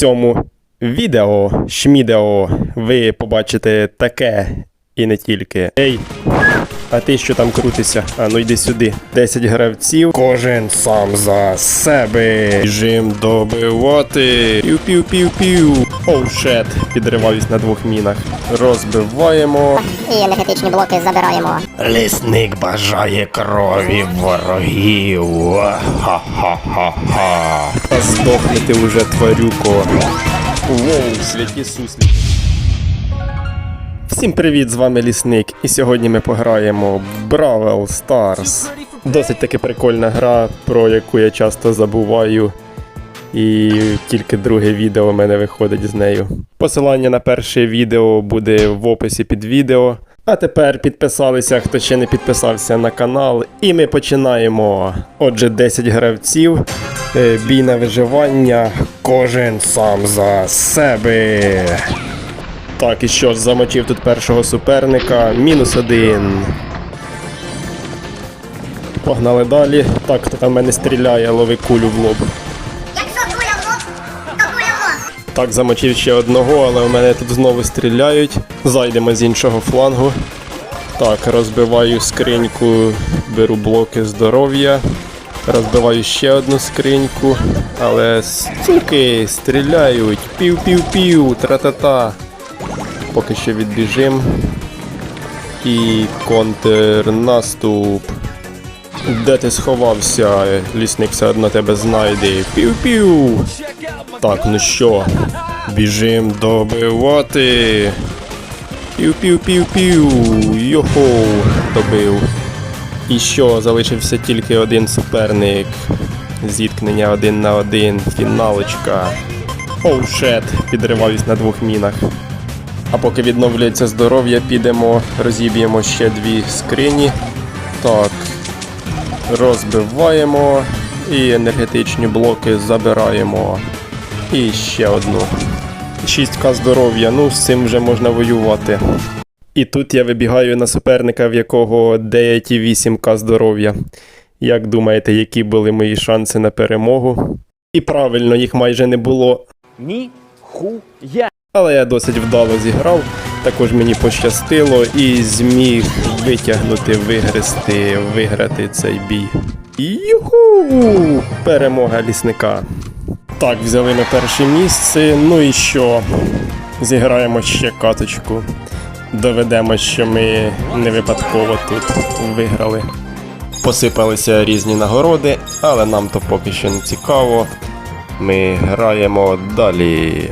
цьому відео, шмідео, ви побачите таке і не тільки. Ей, а ти що там крутишся? А ну йди сюди. 10 гравців, кожен сам за себе. Біжим добивати. Пів-пів-пів-пів. Оу, шет. Підриваюсь на двох мінах. Розбиваємо. І енергетичні блоки забираємо. Лісник бажає крові ворогів. Ха-ха-ха-ха. Та здохнете уже, тварюко. Воу, святі суслі. Всім привіт, з вами Лісник, і сьогодні ми пограємо в Бравл Stars. Досить таки прикольна гра, про яку я часто забуваю. І тільки друге відео у мене виходить з нею. Посилання на перше відео буде в описі під відео. А тепер підписалися, хто ще не підписався на канал, і ми починаємо. Отже, 10 гравців, е, бій на виживання, кожен сам за себе. Так, і що ж, замочив тут першого суперника. Мінус один. Погнали далі. Так, хто там в мене стріляє, лови кулю в лоб. Якщо куля в лоб, то куля в лоб. Так, замочив ще одного, але в мене тут знову стріляють. Зайдемо з іншого флангу. Так, розбиваю скриньку, беру блоки здоров'я. Розбиваю ще одну скриньку, але суки стріляють. Пів-пів-пів, тра-та-та. Поки що відбіжим. І контрнаступ. Де ти сховався? Лісник все одно тебе знайде. Пів-пів. Так, ну що, біжим добивати. Пів-пів-пів-пів. Йохо, добив. І що, залишився тільки один суперник. Зіткнення один на один, фіналочка. Оу, шет, підриваюсь на двох мінах. А поки відновлюється здоров'я, підемо, розіб'ємо ще дві скрині. Так, розбиваємо і енергетичні блоки забираємо. І ще одну. 6к здоров'я, ну з цим вже можна воювати. І тут я вибігаю на суперника, в якого 9,8к здоров'я. Як думаєте, які були мої шанси на перемогу? І правильно, їх майже не було. Ніхуя. Але я досить вдало зіграв. Також мені пощастило і зміг витягнути, вигрести, виграти цей бій. Юху! Перемога лісника. Так, взяли ми перше місце. Ну і що? Зіграємо ще каточку. Доведемо, що ми не випадково тут виграли. Посипалися різні нагороди, але нам то поки що не цікаво. Ми граємо далі.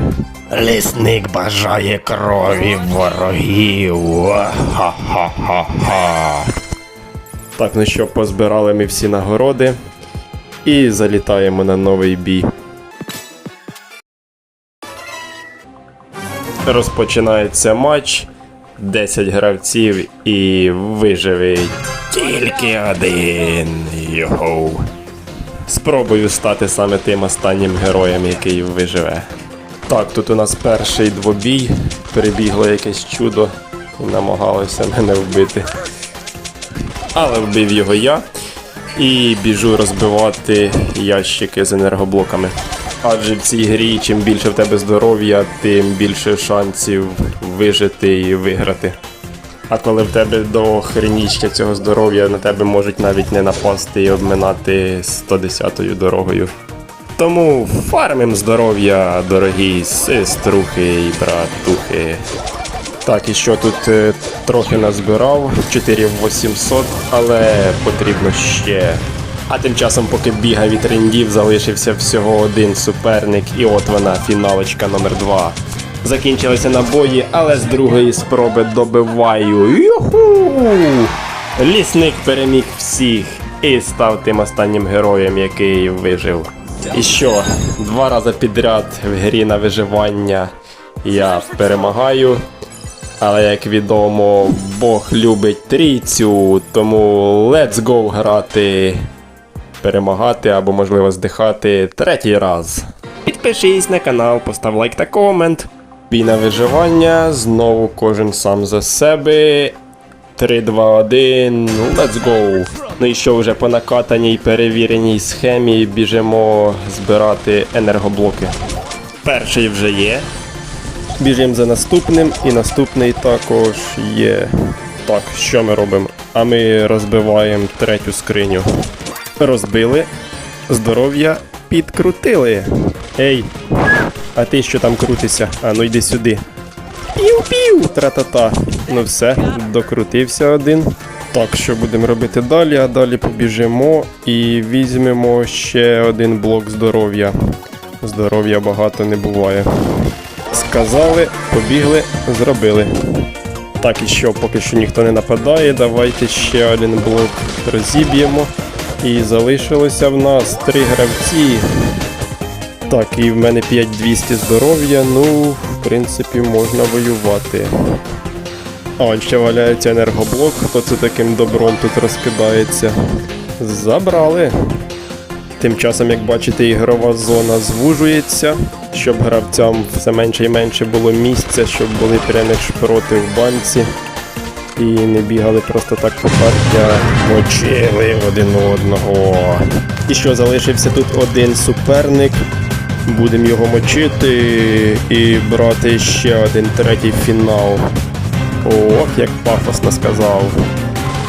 Лісник бажає крові ворогів. Ха-ха-ха-ха. Так, ну що, позбирали ми всі нагороди і залітаємо на новий бій. Розпочинається матч. 10 гравців і виживе тільки один. Йоу. Спробую стати саме тим останнім героєм, який виживе. Так, тут у нас перший двобій. Перебігло якесь чудо і намагалося мене вбити. Але вбив його я. І біжу розбивати ящики з енергоблоками. Адже в цій грі, чим більше в тебе здоров'я, тим більше шансів вижити і виграти. А коли в тебе до хренічка цього здоров'я, на тебе можуть навіть не напасти і обминати 110-ю дорогою. Тому фармим здоров'я, дорогі сеструхи і братухи. Так, і що тут е, трохи назбирав, 4800, але потрібно ще. А тим часом, поки бігав і трендів, залишився всього один суперник, і от вона, фіналочка номер 2 Закінчилися набої, але з другої спроби добиваю. Юху! Лісник переміг всіх і став тим останнім героєм, який вижив. І що, два рази підряд в грі на виживання я перемагаю. Але як відомо, Бог любить трійцю, тому let's go грати, перемагати або можливо здихати третій раз. Підпишись на канал, постав лайк та комент. Бій на виживання, знову кожен сам за себе. 3, 2, 1, let's go. Ну і що вже по накатаній перевіреній схемі біжимо збирати енергоблоки. Перший вже є. Біжимо за наступним, і наступний також є. Так, що ми робимо? А ми розбиваємо третю скриню. Розбили. Здоров'я підкрутили. Ей, а ти що там крутишся? А ну йди сюди. Пів-пів! Тра-та-та. Ну все, докрутився один. Так, що будемо робити далі? А далі побіжимо і візьмемо ще один блок здоров'я. Здоров'я багато не буває. Сказали, побігли, зробили. Так, і що, поки що ніхто не нападає, давайте ще один блок розіб'ємо. І залишилося в нас три гравці. Так, і в мене 5200 здоров'я, ну, в принципі, можна воювати. А, ще валяється енергоблок, хто це таким добром тут розкидається. Забрали. Тим часом, як бачите, ігрова зона звужується, щоб гравцям все менше і менше було місця, щоб були прямо як шпроти в банці. І не бігали просто так по карті, мочили один одного. І що, залишився тут один суперник. Будемо його мочити і брати ще один третій фінал. Ох, як пафосно сказав.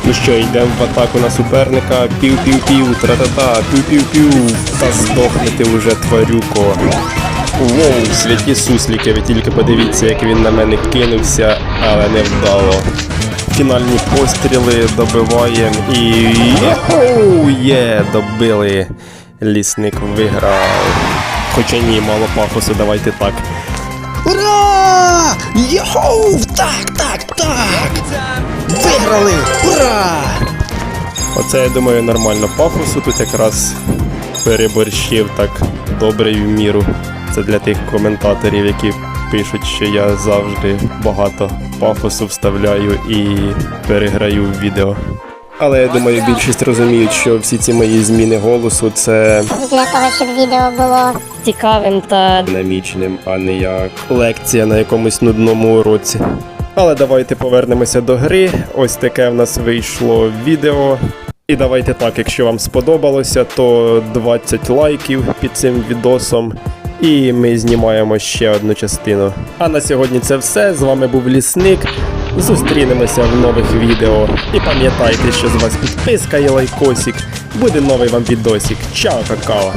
Ну що, йдемо в атаку на суперника. Пів-пів-пів, тра-та-та, пів-пів-пів. Та здохнете уже, тварюко. Воу, святі сусліки, ви тільки подивіться, як він на мене кинувся, але не вдало. Фінальні постріли добиваємо і. Оу, є, добили. Лісник виграв. Хоча ні, мало пафосу, давайте так. Йоу! Так, так, так! Виграли! Ура! Оце, я думаю, нормально пафосу. Тут якраз переборщив так добре в міру. Це для тих коментаторів, які пишуть, що я завжди багато пафосу вставляю і переграю в відео. Але я думаю, більшість розуміють, що всі ці мої зміни голосу це Для того, щоб відео було цікавим та динамічним, а не як лекція на якомусь нудному уроці. Але давайте повернемося до гри. Ось таке в нас вийшло відео. І давайте так, якщо вам сподобалося, то 20 лайків під цим відосом. І ми знімаємо ще одну частину. А на сьогодні це все. З вами був Лісник. Зустрінемося в нових відео. І пам'ятайте, що з вас підписка і лайкосик. Буде новий вам відосик. Чао, какао!